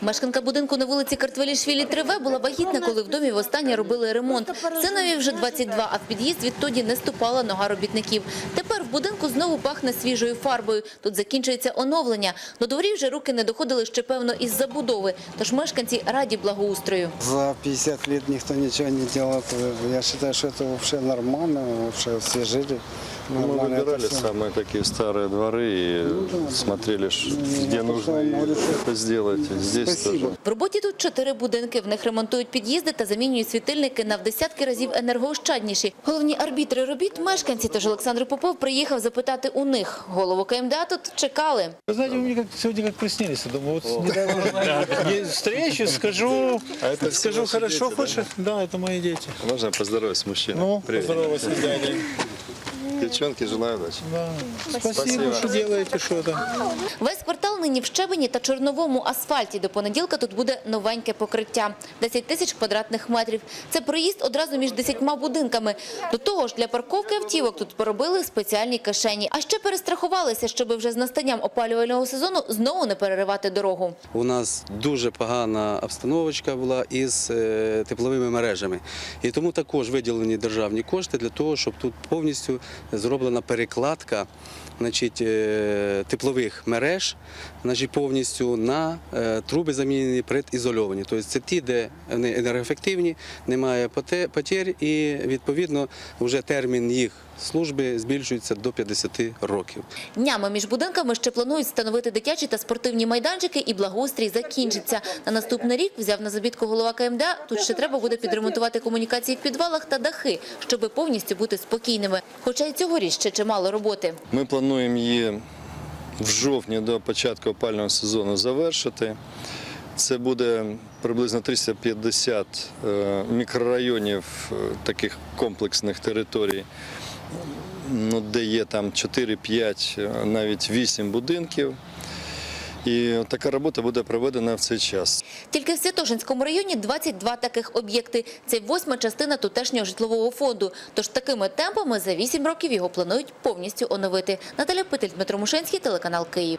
Мешканка будинку на вулиці Картвелішвілі 3В була вагітна, коли в домі востаннє робили ремонт. Синові вже 22, а в під'їзд відтоді не ступала нога робітників. Тепер в будинку знову пахне свіжою фарбою. Тут закінчується оновлення. До дворів вже руки не доходили ще, певно, із забудови. Тож мешканці раді благоустрою. За 50 лет никто ничего не делал. Я считаю, что это вообще нормально, вообще все жили. Мы Нормально это выбирали всё. самые такие старые дворы и смотрели, ш- где я нужно потом и решил. это сделать. Здесь Спасибо. тоже. В роботі тут чотири будинки. В них ремонтують під'їзди та замінюють світильники на в десятки разів енергоощадніші. Головні арбітри робіт – мешканці. Тож Олександр Попов приїхав запитати у них. Голову КМДА тут чекали. Вы знаете, вы мне как, сегодня как приснились. Я думаю, вот недавно не встречу, скажу, А это все скажу ваши хорошо, дети, да? хочешь? Да, это мои дети. Можно поздороваться с мужчиной? Ну, Привет. поздоровайся с дядей. Девчонки, желаю удачи. Да. Спасибо, Спасибо. что делаете что-то. Весь квартал нині в щебені та чорновому асфальті. До понеділка тут буде новеньке покриття. 10 тисяч квадратних метрів. Це проїзд одразу між десятьма будинками. До того ж, для парковки автівок тут поробили спеціальні кишені. А ще перестрахувалися, щоб вже з настанням опалювального сезону знову не переривати дорогу. У нас дуже погана обстановочка була із е, тепловими мережами. І тому також виділені державні кошти для того, щоб тут повністю зроблена перекладка значить, е, теплових мереж значить, повністю на е, труби замінені предізольовані. Тобто це ті, де вони енергоефективні, немає поте- потерь і відповідно вже термін їх служби збільшується до 50 років. Днями між будинками ще планують встановити дитячі та спортивні майданчики і благоустрій закінчиться. На наступний рік взяв на забітку голова КМДА. Тут ще треба буде підремонтувати комунікації в підвалах та дахи, щоб повністю бути спокійними. Хоча й цьогоріч ще чимало роботи. Ми плануємо її в жовтні до початку опального сезону завершити. Це буде приблизно 350 е, мікрорайонів е, таких комплексних територій, ну, де є там 4-5, е, навіть 8 будинків. І така робота буде проведена в цей час. Тільки в Святошинському районі 22 таких об'єкти. Це восьма частина тутешнього житлового фонду. Тож такими темпами за 8 років його планують повністю оновити. Наталя Питель, Дмитро Мушенський, телеканал Київ.